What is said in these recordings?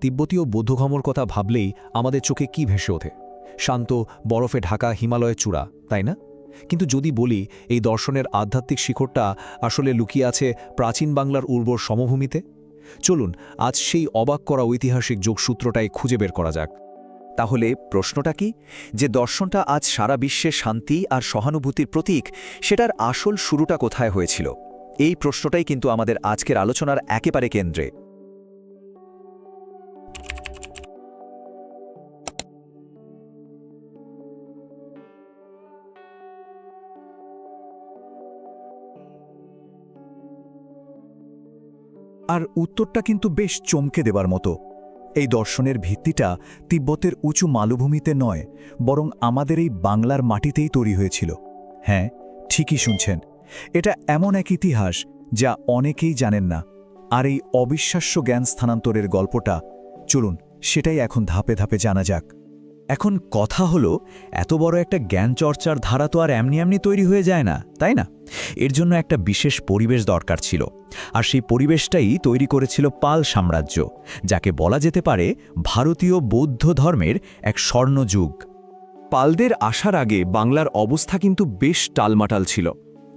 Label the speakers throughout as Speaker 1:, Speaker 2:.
Speaker 1: তিব্বতীয় বৌদ্ধঘমর কথা ভাবলেই আমাদের চোখে কি ভেসে ওঠে? শান্ত, বরফে ঢাকা হিমালয়ের চূড়া, তাই না? কিন্তু যদি বলি, এই দর্শনের আধ্যাত্মিক শিখরটা আসলে লুকিয়ে আছে প্রাচীন বাংলার উর্বর সমভূমিতে? চলুন, আজ সেই অবাক করা ঐতিহাসিক যোগসূত্রটাই খুঁজে বের করা যাক।
Speaker 2: তাহলে প্রশ্নটা কি? যে দর্শনটা আজ সারা বিশ্বে শান্তি আর সহানুভূতির প্রতীক, সেটার আসল শুরুটা কোথায় হয়েছিল? এই প্রশ্নটাই কিন্তু আমাদের আজকের আলোচনার একেবারে কেন্দ্রে।
Speaker 3: আর উত্তরটা কিন্তু বেশ চমকে দেবার মতো। এই দর্শনের ভিত্তিটা তিব্বতের উঁচু মালভূমিতে নয়, বরং আমাদের এই বাংলার মাটিতেই তৈরি হয়েছিল। হ্যাঁ ঠিকই শুনছেন। এটা এমন এক ইতিহাস যা অনেকেই জানেন না। আর এই অবিশ্বাস্য জ্ঞান স্থানান্তরের গল্পটা, চলুন সেটাই এখন ধাপে ধাপে জানা যাক। এখন কথা হলো, এত বড় একটা জ্ঞান চর্চার ধারা তো আর এমনি এমনি তৈরি হয়ে যায় না, তাই না? এর জন্য একটা বিশেষ পরিবেশ দরকার ছিল, আর সেই পরিবেশটাই তৈরি করেছিল পাল সাম্রাজ্য, যাকে বলা যেতে পারে ভারতীয় বৌদ্ধ ধর্মের এক স্বর্ণযুগ।
Speaker 4: পালদের আসার আগে বাংলার অবস্থা কিন্তু বেশ টালমাটাল ছিল।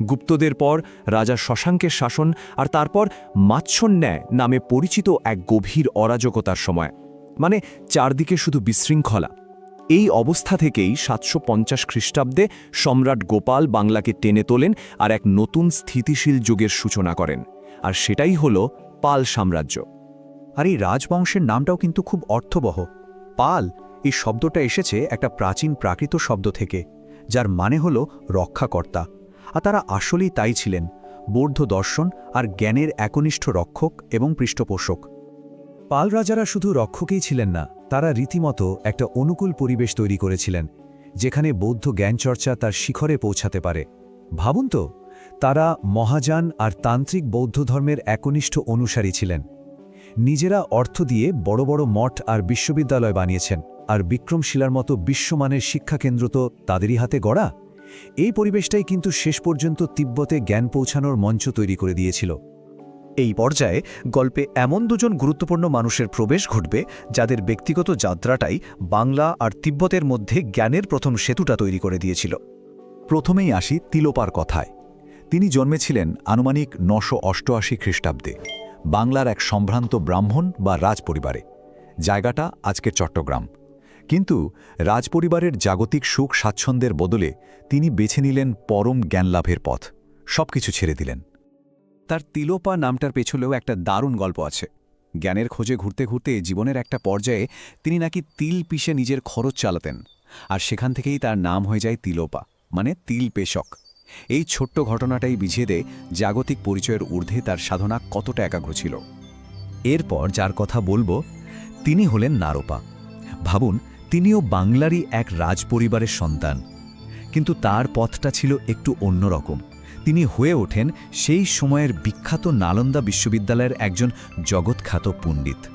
Speaker 4: গুপ্তদের পর রাজা শশাঙ্কের শাসন আর তারপর মাচ্ছন্যায় নামে পরিচিত এক গভীর অরাজকতার সময় মানে চারদিকে শুধু বিশৃঙ্খলা। এই অবস্থা থেকেই সাতশো পঞ্চাশ খ্রিস্টাব্দে সম্রাট গোপাল বাংলাকে টেনে তোলেন আর এক নতুন স্থিতিশীল যুগের সূচনা করেন। আর সেটাই হল পাল সাম্রাজ্য।
Speaker 3: আর এই রাজবংশের নামটাও কিন্তু খুব অর্থবহ। পাল, এই শব্দটা এসেছে একটা প্রাচীন প্রাকৃত শব্দ থেকে, যার মানে হল রক্ষাকর্তা। আর তারা আসলেই তাই ছিলেন, বৌদ্ধ দর্শন আর জ্ঞানের একনিষ্ঠ রক্ষক এবং পৃষ্ঠপোষক। পাল রাজারা শুধু রক্ষকেই ছিলেন না, তারা রীতিমতো একটা অনুকূল পরিবেশ তৈরি করেছিলেন, যেখানে বৌদ্ধ জ্ঞানচর্চা তার শিখরে পৌঁছাতে পারে। ভাবুন তো, তারা মহাযান আর তান্ত্রিক বৌদ্ধ ধর্মের একনিষ্ঠ অনুসারী ছিলেন। নিজেরা অর্থ দিয়ে বড় বড় মঠ আর বিশ্ববিদ্যালয় বানিয়েছেন, আর বিক্রমশিলার মতো বিশ্বমানের শিক্ষাকেন্দ্র তো তাদেরই হাতে গড়া? এই পরিবেশটাই কিন্তু শেষ পর্যন্ত তিব্বতে জ্ঞান পৌঁছানোর মঞ্চ তৈরি করে দিয়েছিল।
Speaker 2: এই পর্যায়ে গল্পে এমন দুজন গুরুত্বপূর্ণ মানুষের প্রবেশ ঘটবে যাদের ব্যক্তিগত যাত্রাটাই বাংলা আর তিব্বতের মধ্যে জ্ঞানের প্রথম সেতুটা তৈরি করে দিয়েছিল।
Speaker 3: প্রথমেই আসি তিলোপার কথায়। তিনি জন্মেছিলেন আনুমানিক নশো অষ্টআশি খ্রিস্টাব্দে বাংলার এক সম্ভ্রান্ত ব্রাহ্মণ বা রাজপরিবারে। জায়গাটা আজকের চট্টগ্রাম। কিন্তু রাজপরিবারের জাগতিক সুখ স্বাচ্ছন্দ্যের বদলে তিনি বেছে নিলেন পরম জ্ঞানলাভের পথ। সবকিছু ছেড়ে দিলেন।
Speaker 1: তার তিলোপা নামটার পেছলেও একটা দারুণ গল্প আছে। জ্ঞানের খোঁজে ঘুরতে ঘুরতে জীবনের একটা পর্যায়ে তিনি নাকি তিল পিষে নিজের খরচ চালাতেন, আর সেখান থেকেই তার নাম হয়ে যায় তিলোপা মানে তিল পেশক। এই ছোট্ট ঘটনাটাই বুঝিয়ে দেয় জাগতিক পরিচয়ের ঊর্ধ্বে তার সাধনা কতটা একাগ্র ছিল।
Speaker 3: এরপর যার কথা বলব, তিনি হলেন নারোপা। ভাবুন, তিনিও বাংলারই এক রাজপরিবারের সন্তান, কিন্তু তার পথটা ছিল একটু অন্যরকম। তিনি হয়ে ওঠেন সেই সময়ের বিখ্যাত নালন্দা বিশ্ববিদ্যালয়ের একজন জগৎখ্যাত পণ্ডিত।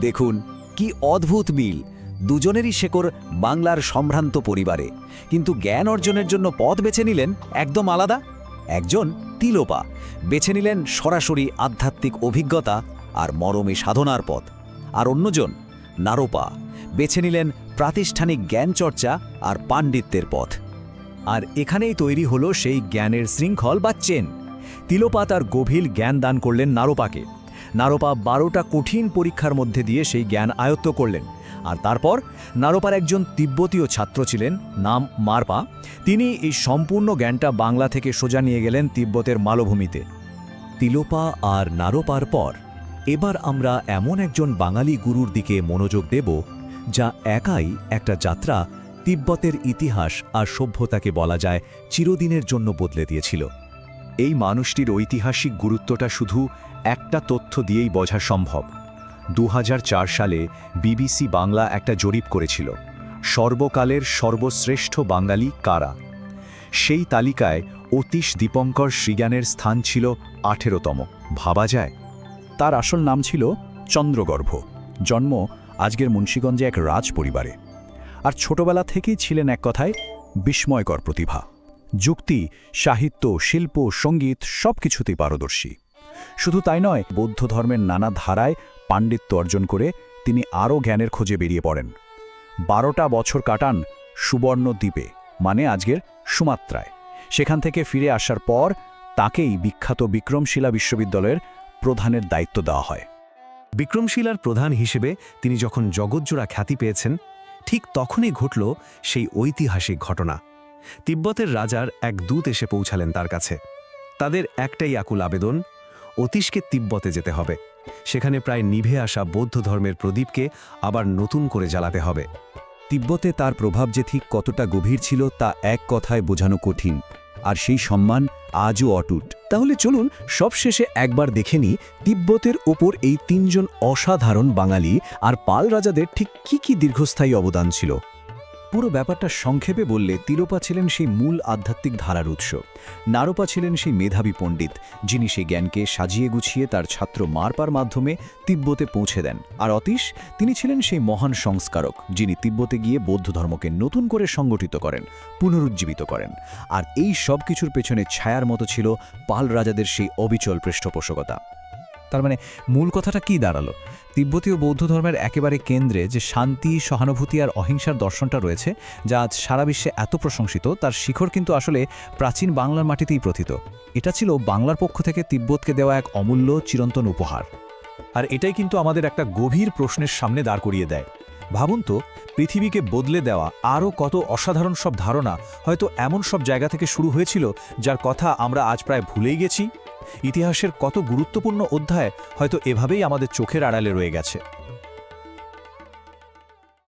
Speaker 2: দেখুন, কি অদ্ভুত মিল। দুজনেরই শেকর বাংলার সম্ভ্রান্ত পরিবারে। কিন্তু জ্ঞান অর্জনের জন্য পথ বেছে নিলেন একদম আলাদা। একজন তিলোপা। বেছে নিলেন সরাসরি আধ্যাত্মিক অভিজ্ঞতা আর মরমে সাধনার পথ। আর অন্যজন, নারোপা। বেছে নিলেন প্রাতিষ্ঠানিক জ্ঞানচর্চা আর পাণ্ডিত্যের পথ।
Speaker 3: আর এখানেই তৈরি হলো সেই জ্ঞানের শৃঙ্খল বা চেন। তিলোপা তার গভীর জ্ঞান দান করলেন নারোপাকে। নারোপা বারোটা কঠিন পরীক্ষার মধ্যে দিয়ে সেই জ্ঞান আয়ত্ত করলেন। আর তারপর নারোপার একজন তিব্বতীয় ছাত্র ছিলেন, নাম মারপা। তিনি এই সম্পূর্ণ জ্ঞানটা বাংলা থেকে সোজা নিয়ে গেলেন তিব্বতের মালভূমিতে। তিলোপা আর নারোপার পর এবার আমরা এমন একজন বাঙালি গুরুর দিকে মনোযোগ দেব, যা একাই একটা যাত্রা তিব্বতের ইতিহাস আর সভ্যতাকে বলা যায় চিরদিনের জন্য বদলে দিয়েছিল। এই মানুষটির ঐতিহাসিক গুরুত্বটা শুধু একটা তথ্য দিয়েই বোঝা সম্ভব। দু হাজার চার সালে বিবিসি বাংলা একটা জরিপ করেছিল, সর্বকালের সর্বশ্রেষ্ঠ বাঙালি কারা? সেই তালিকায় অতীশ দীপঙ্কর শ্রীজ্ঞানের স্থান ছিল আঠেরোতম, ভাবা যায়? তার আসল নাম ছিল চন্দ্রগর্ভ, জন্ম আজকের মুন্সীগঞ্জে এক রাজ পরিবারে। আর ছোটবেলা থেকেই ছিলেন এক কথায় বিস্ময়কর প্রতিভা। যুক্তি, সাহিত্য, শিল্প, সংগীত সবকিছুতেই পারদর্শী। শুধু তাই নয়, বৌদ্ধ ধর্মের নানা ধারায় পাণ্ডিত্য অর্জন করে
Speaker 1: তিনি আরও জ্ঞানের খোঁজে বেরিয়ে পড়েন। বারোটা বছর কাটান সুবর্ণ দ্বীপে মানে আজকের সুমাত্রায়। সেখান থেকে ফিরে আসার পর তাকেই বিখ্যাত বিক্রমশিলা বিশ্ববিদ্যালয়ের প্রধানের দায়িত্ব দেওয়া হয়।
Speaker 3: বিক্রমশিলার প্রধান হিসেবে তিনি যখন জগৎজোড়া খ্যাতি পেয়েছেন ঠিক তখনই ঘটল সেই ঐতিহাসিক ঘটনা। তিব্বতের রাজার এক দূত এসে পৌঁছালেন তার কাছে। তাদের একটাই আকুল আবেদন, অতীশকে তিব্বতে যেতে হবে। সেখানে প্রায় নিভে আসা বৌদ্ধ ধর্মের প্রদীপকে আবার নতুন করে জ্বালাতে হবে।
Speaker 1: তিব্বতে তার প্রভাব যে ঠিক কতটা গভীর ছিল তা এক কথায় বোঝানো কঠিন। আর সেই সম্মান আজও অটুট।
Speaker 3: তাহলে চলুন সবশেষে একবার দেখে নিই তিব্বতের ওপর এই তিনজন অসাধারণ বাঙালি আর পাল রাজাদের ঠিক কি কি দীর্ঘস্থায়ী অবদান ছিল।
Speaker 1: পুরো ব্যাপারটা সংক্ষেপে বললে তিলোপা ছিলেন সেই মূল আধ্যাত্মিক ধারার উৎস। নারোপা ছিলেন সেই মেধাবী পণ্ডিত, যিনি সেই জ্ঞানকে সাজিয়ে গুছিয়ে তার ছাত্র মারপার মাধ্যমে তিব্বতে পৌঁছে দেন। আর অতীশ, তিনি ছিলেন সেই মহান সংস্কারক, যিনি তিব্বতে গিয়ে বৌদ্ধ ধর্মকে নতুন করে সংগঠিত করেন, পুনরুজ্জীবিত করেন। আর এই সব কিছুর পেছনে ছায়ার মতো ছিল পাল রাজাদের সেই অবিচল পৃষ্ঠপোষকতা।
Speaker 3: তার মানে মূল কথাটা কি দাঁড়াল? তিব্বতীয় বৌদ্ধ ধর্মের একেবারে কেন্দ্রে যে শান্তি, সহানুভূতি আর অহিংসার দর্শনটা রয়েছে, যা আজ সারা বিশ্বে এত প্রশংসিত, তার শিখর কিন্তু আসলে প্রাচীন বাংলার মাটিতেই প্রথিত। এটা ছিল বাংলার পক্ষ থেকে তিব্বতকে দেওয়া এক অমূল্য, চিরন্তন উপহার।
Speaker 5: আর এটাই কিন্তু আমাদের একটা গভীর প্রশ্নের সামনে দাঁড় করিয়ে দেয়। ভাবুন তো, পৃথিবীকে বদলে দেওয়া আরও কত অসাধারণ সব ধারণা হয়তো এমন সব জায়গা থেকে শুরু হয়েছিল, যার কথা আমরা আজ প্রায় ভুলেই গেছি। ইতিহাসের কত গুরুত্বপূর্ণ অধ্যায় হয়তো এভাবেই আমাদের চোখের আড়ালে রয়ে গেছে।